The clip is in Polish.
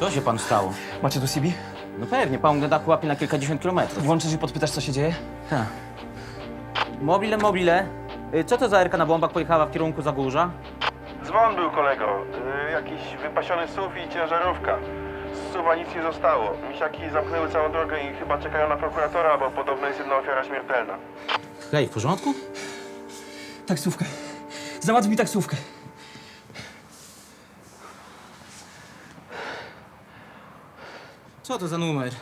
Co się panu stało? Macie tu CB? No pewnie, pan dachu łapie na kilkadziesiąt kilometrów. Włączysz i podpytasz, co się dzieje? Tak. Mobile, mobile. Y, Co to za erka na bombach pojechała w kierunku Zagórza? Dzwon był kolego. Y, jakiś wypasiony SUV i ciężarówka. Z suwa nic nie zostało. Misiaki zamknęły całą drogę i chyba czekają na prokuratora, bo podobno jest jedna ofiara śmiertelna. Hej, w porządku? Taksówkę. Załatw mi taksówkę. Co to za numer?